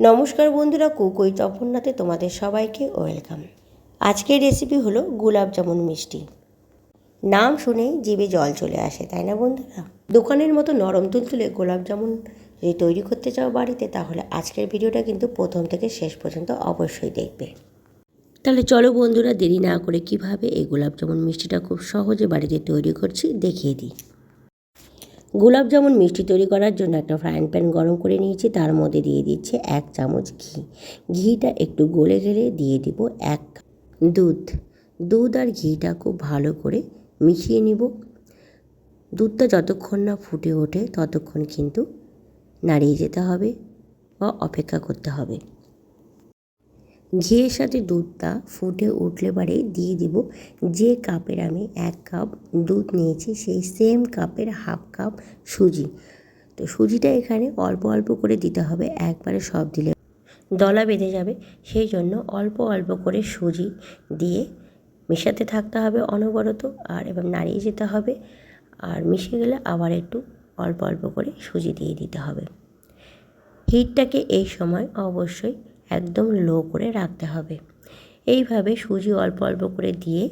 নমস্কার বন্ধুরা, কুকুই তপন্নাতে তোমাদের সবাইকে ওয়েলকাম। আজকের রেসিপি হলো গোলাপ জামুন মিষ্টি। নাম শুনেই জিভে জল চলে আসে, তাই না বন্ধুরা? দোকানের মতো নরম তুলতুলে গোলাপ জামুন যদি তৈরি করতে চাও বাড়িতে, তাহলে আজকের ভিডিওটা কিন্তু প্রথম থেকে শেষ পর্যন্ত অবশ্যই দেখবে। তাহলে চলো বন্ধুরা, দেরি না করে কীভাবে এই গোলাপ জামুন মিষ্টিটা খুব সহজে বাড়িতে তৈরি করছি দেখিয়ে দিই। গোলাপ জামুন মিষ্টি তৈরি করার জন্য একটা ফ্রাইং প্যান গরম করে নিয়েছি। তার মধ্যে দিয়ে দিচ্ছে এক চামচ ঘি। ঘিটা একটু গলে গেলে দিয়ে দিব এক দুধ। দুধ আর ঘিটা খুব ভালো করে মিশিয়ে নিব। দুধটা যতক্ষণ না ফুটে ওঠে ততক্ষণ কিন্তু নাড়িয়ে যেতে হবে বা অপেক্ষা করতে হবে। ঘিয়ের সাথে দুধটা ফুটে উঠলে পরে দিয়ে দিব যে কাপের আমি এক কাপ দুধ নিয়েছি, সেই সেম কাপের হাফ কাপ সুজি। তো সুজিটা এখানে অল্প অল্প করে দিতে হবে, একবারে সব দিলে দলা বেঁধে যাবে। সেই জন্য অল্প অল্প করে সুজি দিয়ে মেশাতে থাকতে হবে অনবরত আর এবার নাড়িয়ে যেতে হবে আর মিশে গেলে আবার একটু অল্প অল্প করে সুজি দিয়ে দিতে হবে। হিটটাকে এই সময় অবশ্যই একদম লো করে রাখতে হবে। এইভাবে সুজি অল্প অল্প করে দিয়ে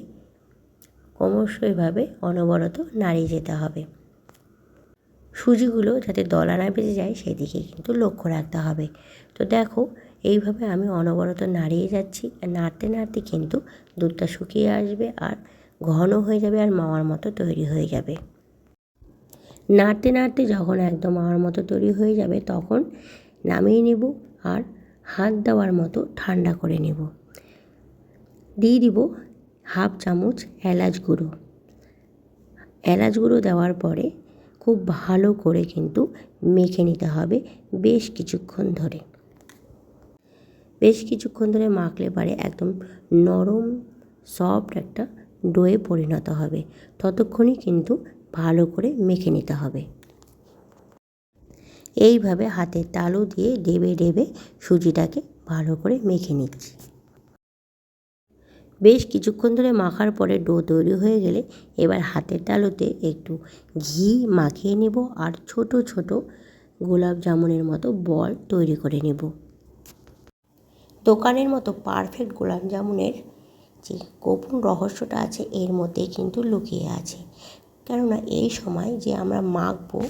ক্রমশ এভাবে অনবরত নাড়িয়ে যেতে হবে। সুজিগুলো যাতে দলা না বেজে যায়, সেদিকে কিন্তু লক্ষ্য রাখতে হবে। তো দেখো, এইভাবে আমি অনবরত নাড়িয়ে যাচ্ছি। নাড়তে নাড়তে কিন্তু দুধটা শুকিয়ে আসবে আর ঘন হয়ে যাবে আর মাওয়ার মতো তৈরি হয়ে যাবে। নাড়তে নাড়তে যখন একদম মাওয়ার মতো তৈরি হয়ে যাবে, তখন নামিয়ে নেব আর হাত দেওয়ার মতো ঠান্ডা করে নেব। দিয়ে দিব হাফ চামচ এলাচ গুঁড়ো। এলাচ গুঁড়ো দেওয়ার পরে খুব ভালো করে কিন্তু মেখে নিতে হবে বেশ কিছুক্ষণ ধরে। বেশ কিছুক্ষণ ধরে মাখলে পারে একদম নরম, সফট একটা ডোয়ে পরিণত হবে। ততক্ষণই কিন্তু ভালো করে মেখে নিতে হবে। এইভাবে হাতের তালু দিয়ে ডেবে ডেবে সুজিটাকে ভালো করে মেখে নিচ্ছি। বেশ কিছুক্ষণ ধরে মাখার পরে ডো তৈরি হয়ে গেলে এবার হাতের তালুতে একটু ঘি মাখিয়ে নেব আর ছোট ছোট গোলাপ জামুনের মতো বল তৈরি করে নেব। দোকানের মতো পারফেক্ট গোলাপ জামুনের যে গোপন রহস্যটা আছে এর মধ্যে কিন্তু লুকিয়ে আছে। কেননা এই সময় যে আমরা মাখবো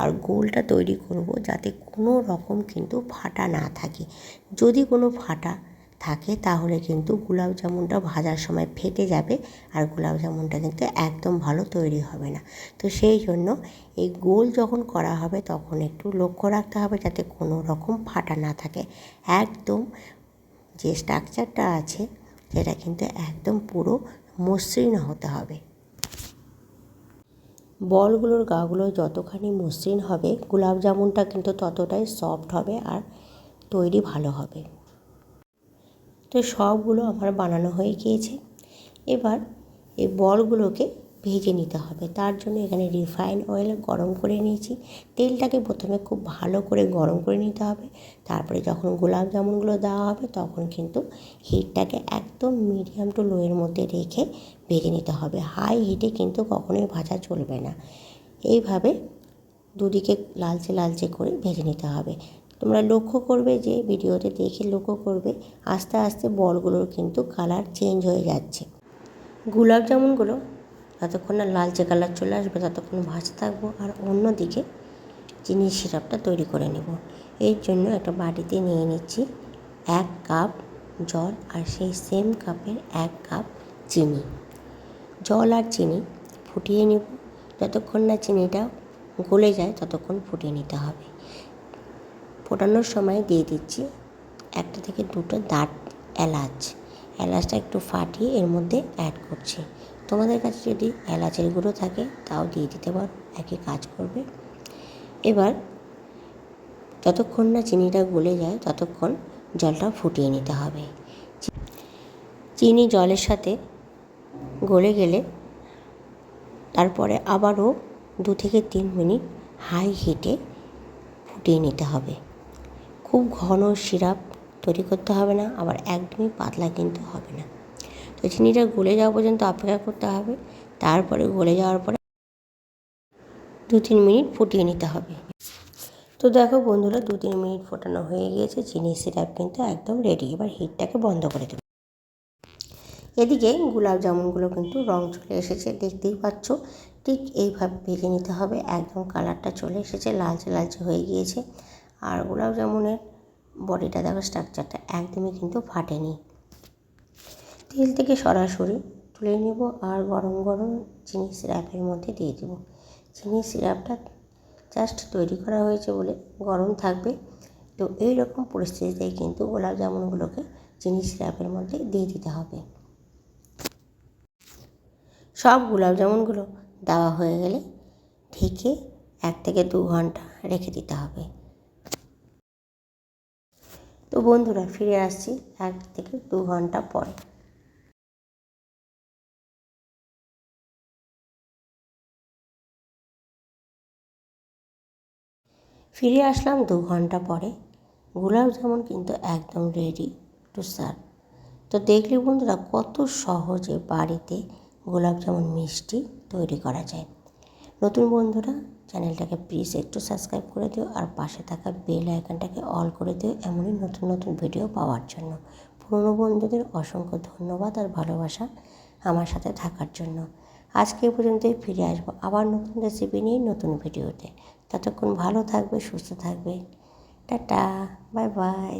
আর গোলটা তৈরি করব যাতে কোনো রকম কিন্তু ফাটা না থাকে। যদি কোনো ফাটা থাকে তাহলে কিন্তু গোলাপ জামুনটা ভাজার সময় ফেটে যাবে আর গোলাপ জামুনটা কিন্তু একদম ভালো তৈরি হবে না। তো সেই জন্য এই গোল যখন করা হবে তখন একটু লক্ষ্য রাখতে হবে যাতে কোনো রকম ফাটা না থাকে। একদম যে স্ট্রাকচারটা আছে সেটা কিন্তু একদম পুরো মসৃণ হতে হবে। বলগুলোর গাগুলো যতখানি মসৃণ হবে, গোলাপ জামুনটা কিন্তু ততটাই সফট হবে আর তৈরি ভালো হবে। তো সবগুলো আমার বানানো হয়ে গিয়েছে। এবার এই বলগুলোকে ভেজে নিতে হবে। তার জন্য এখানে রিফাইন অয়েল গরম করে নিয়েছি। তেলটাকে প্রথমে খুব ভালো করে গরম করে নিতে হবে। তারপরে যখন গোলাপ জামুনগুলো দেওয়া হবে, তখন কিন্তু হিটটাকে একদম মিডিয়াম টু লোয়ের মধ্যে রেখে ভেজে নিতে হবে। হাই হিটে কিন্তু কখনোই ভাজা চলবে না। এইভাবে দুদিকে লালচে লালচে করে ভেজে নিতে হবে। তোমরা লক্ষ্য করবে যে ভিডিওতে দেখে লক্ষ্য করবে, আস্তে আস্তে বলগুলোর কিন্তু কালার চেঞ্জ হয়ে যাচ্ছে। গোলাপ জামুনগুলো যতক্ষণ না লালচে কালার চলে আসবে ততক্ষণ ভাজতে থাকব আর অন্যদিকে চিনির সিরাপটা তৈরি করে নেব। এর জন্য একটা বাটিতে নিয়ে নিচ্ছি এক কাপ জল আর সেই সেম কাপের এক কাপ চিনি। জল আর চিনি ফুটিয়ে নেব। যতক্ষণ না চিনিটা গলে যায় ততক্ষণ ফুটিয়ে নিতে হবে। ফোটানোর সময় দিয়ে দিচ্ছি একটা থেকে দুটো দাঁত এলাচ। এলাচটা একটু ফাটিয়ে এর মধ্যে অ্যাড করছি। তোমাদের কাছে যদি এলাচের গুঁড়ো থাকে, তাও দিয়ে দিতে পারো। একই কাজ করবে। এবার যতক্ষণ না চিনিটা গলে যায়, ততক্ষণ জলটা ফুটিয়ে নিতে হবে। চিনি জলের সাথে গলে গেলে তারপরে আবারও দু থেকে তিন মিনিট হাই হিটে ফুটিয়ে নিতে হবে। খুব ঘন সিরাপ তৈরি করতে হবে না, আবার একদমই পাতলা কিন্তু হবে না। তো চিনিটা গলে যাওয়া পর্যন্ত অপেক্ষা করতে হবে। তারপরে গলে যাওয়ার পরে দু তিন মিনিট ফুটিয়ে নিতে হবে। তো দেখো বন্ধুরা, দু তিন মিনিট ফোটানো হয়ে গিয়েছে, চিনি সিরাপ কিন্তু একদম রেডি এবার হিটটাকে বন্ধ করে দেবো। এদিকে গোলাপ জামুনগুলো কিন্তু রং চলে এসেছে, দেখতেই পাচ্ছ। ঠিক এইভাবে ভেজে নিতে হবে, একদম কালারটা চলে এসেছে, লালচে লালচে হয়ে গিয়েছে। আর গোলাপ জামুনের বডিটা দেখো স্ট্রাকচারটা একদমই কিন্তু ফাটেনি। তেল থেকে সরাসরি তুলে নেব আর গরম গরম চিনি সিরাপের মধ্যে দিয়ে দেবো। চিনি সিরাপটা জাস্ট তৈরি করা হয়েছে বলে গরম থাকবে। তো এই রকম পরিস্থিতিতে কিন্তু গোলাপ জামুনগুলোকে চিনি সিরাপের মধ্যে দিয়ে দিতে হবে। সব গোলাপ জামুনগুলো দেওয়া হয়ে গেলে ঢেকে এক থেকে দু ঘণ্টা রেখে দিতে হবে। তো বন্ধুরা, ফিরে আসছি এক থেকে দু ঘণ্টা পরে। ফিরে আসলাম দু ঘণ্টা পরে। গোলাপ জামুন কিন্তু একদম রেডি টু সার্ভ তো দেখলে বন্ধুরা কত সহজে বাড়িতে গোলাপ জামুন মিষ্টি তৈরি করা যায়। নতুন বন্ধুরা, চ্যানেলটাকে প্লিজ একটু সাবস্ক্রাইব করে দিও আর পাশে থাকা বেল আইকনটাকে অল করে দিও এমনই নতুন নতুন ভিডিও পাওয়ার জন্য। পুরনো বন্ধুদের অসংখ্য ধন্যবাদ আর ভালোবাসা আমার সাথে থাকার জন্য। আজকে পর্যন্তই ফিরে আসব আবার নতুন রেসিপি নিয়ে নতুন ভিডিওতে ততক্ষণ ভালো থাকবে, সুস্থ থাকবে। Tata bye bye